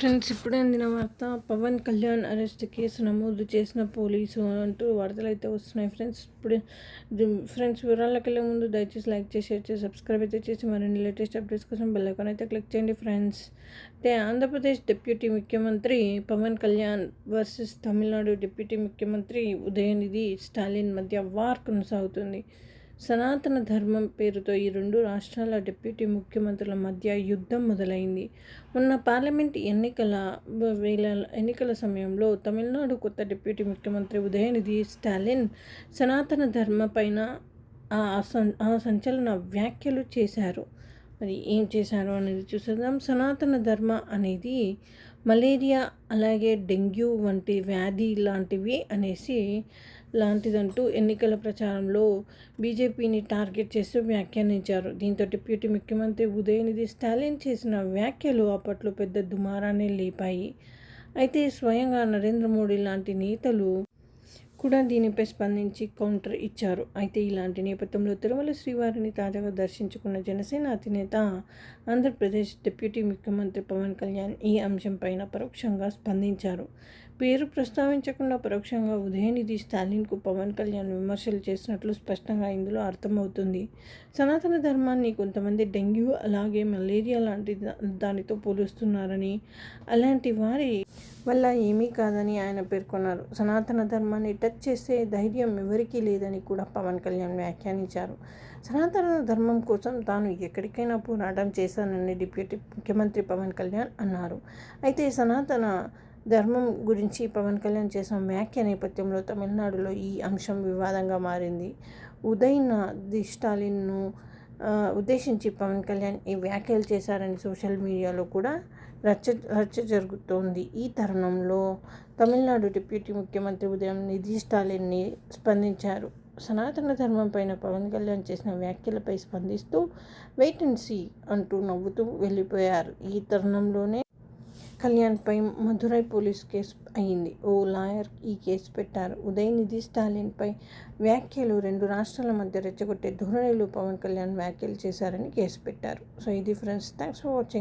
Friends ఇప్పుడే అందిన వార్త పవన్ కళ్యాణ్ అరెస్ట్ కేసు నమోదు చేసిన పోలీసు అంటూ వార్తలు అయితే వస్తున్నాయి ఫ్రెండ్స్. ఇప్పుడు ఫ్రెండ్స్ వివరాలకు వెళ్ళే ముందు దయచేసి లైక్ చేసి షేర్ చేసి సబ్స్క్రైబ్ అయితే చేసి మరిన్ని లేటెస్ట్ అప్డేట్స్ కోసం బెల్ ఐకాన్ అయితే క్లిక్ చేయండి ఫ్రెండ్స్. అయితే ఆంధ్రప్రదేశ్ డిప్యూటీ ముఖ్యమంత్రి పవన్ కళ్యాణ్ వర్సెస్ తమిళనాడు డిప్యూటీ ముఖ్యమంత్రి ఉదయనిధి స్టాలిన్ మధ్య వార్ కొనసాగుతుంది. సనాతన ధర్మం పేరుతో ఈ రెండు రాష్ట్రాల డిప్యూటీ ముఖ్యమంత్రుల మధ్య యుద్ధం మొదలైంది. మొన్న పార్లమెంట్ ఎన్నికల వేల ఎన్నికల సమయంలో తమిళనాడు కొత్త డిప్యూటీ ముఖ్యమంత్రి ఉదయనిధి స్టాలిన్ సనాతన ధర్మ పైన ఆ సంచలన వ్యాఖ్యలు చేశారు. మరి ఏం చేశారు అనేది చూసేద్దాం. సనాతన ధర్మ అనేది మలేరియా అలాగే డెంగ్యూ వంటి వ్యాధి లాంటివి అనేసి లాంటిదంటూ ఎన్నికల ప్రచారంలో బీజేపీని టార్గెట్ చేస్తూ వ్యాఖ్యానించారు. దీంతో డిప్యూటీ ముఖ్యమంత్రి ఉదయనిధి స్టాలిన్ చేసిన వ్యాఖ్యలు అప్పట్లో పెద్ద దుమారాన్ని లేపాయి. అయితే స్వయంగా నరేంద్ర మోడీ లాంటి నేతలు కూడా దీనిపై స్పందించి కౌంటర్ ఇచ్చారు. అయితే ఇలాంటి నేపథ్యంలో తిరుమల శ్రీవారిని తాజాగా దర్శించుకున్న జనసేన అధినేత ఆంధ్రప్రదేశ్ డిప్యూటీ ముఖ్యమంత్రి పవన్ కళ్యాణ్ ఈ అంశంపైన పరోక్షంగా స్పందించారు. పేరు ప్రస్తావించకుండా పరోక్షంగా ఉదయనిధి స్టాలిన్కు పవన్ కళ్యాణ్ విమర్శలు చేసినట్లు స్పష్టంగా ఇందులో అర్థమవుతుంది. సనాతన ధర్మాన్ని కొంతమంది డెంగ్యూ అలాగే మలేరియా లాంటి దానితో పోలుస్తున్నారని అలాంటి వారి వల్ల ఏమీ కాదని ఆయన పేర్కొన్నారు. సనాతన ధర్మాన్ని టచ్ చేసే ధైర్యం ఎవరికీ లేదని కూడా పవన్ కళ్యాణ్ వ్యాఖ్యానించారు. సనాతన ధర్మం కోసం తాను ఎక్కడికైనా పోరాటం చేశానని డిప్యూటీ ముఖ్యమంత్రి పవన్ కళ్యాణ్ అన్నారు. అయితే సనాతన ధర్మం గురించి పవన్ కళ్యాణ్ చేసిన వ్యాఖ్య నేపథ్యంలో తమిళనాడులో ఈ అంశం వివాదంగా మారింది. ఉదయన ది స్టాలిన్ను ఉద్దేశించి పవన్ కళ్యాణ్ ఈ వ్యాఖ్యలు చేశారని సోషల్ మీడియాలో కూడా రచ్చ రచ్చ జరుగుతోంది. ఈ తరుణంలో తమిళనాడు డిప్యూటీ ముఖ్యమంత్రి ఉదయం నిధి స్టాలిన్ని స్పందించారు. సనాతన ధర్మం పైన పవన్ కళ్యాణ్ చేసిన వ్యాఖ్యలపై స్పందిస్తూ వెయిట్ అండ్ సీ అంటూ నవ్వుతూ వెళ్ళిపోయారు. ఈ తరుణంలోనే కళ్యాణ్పై మధురై పోలీస్ కేసు అయింది. ఓ లాయర్ ఈ కేసు పెట్టారు. ఉదయనిధి స్టాలిన్పై వ్యాఖ్యలు రెండు రాష్ట్రాల మధ్య రెచ్చగొట్టే ధోరణిలో పవన్ కళ్యాణ్ వ్యాఖ్యలు చేశారని కేసు పెట్టారు. సో ఇది ఫ్రెండ్స్ థ్యాంక్స్ ఫర్ వాచింగ్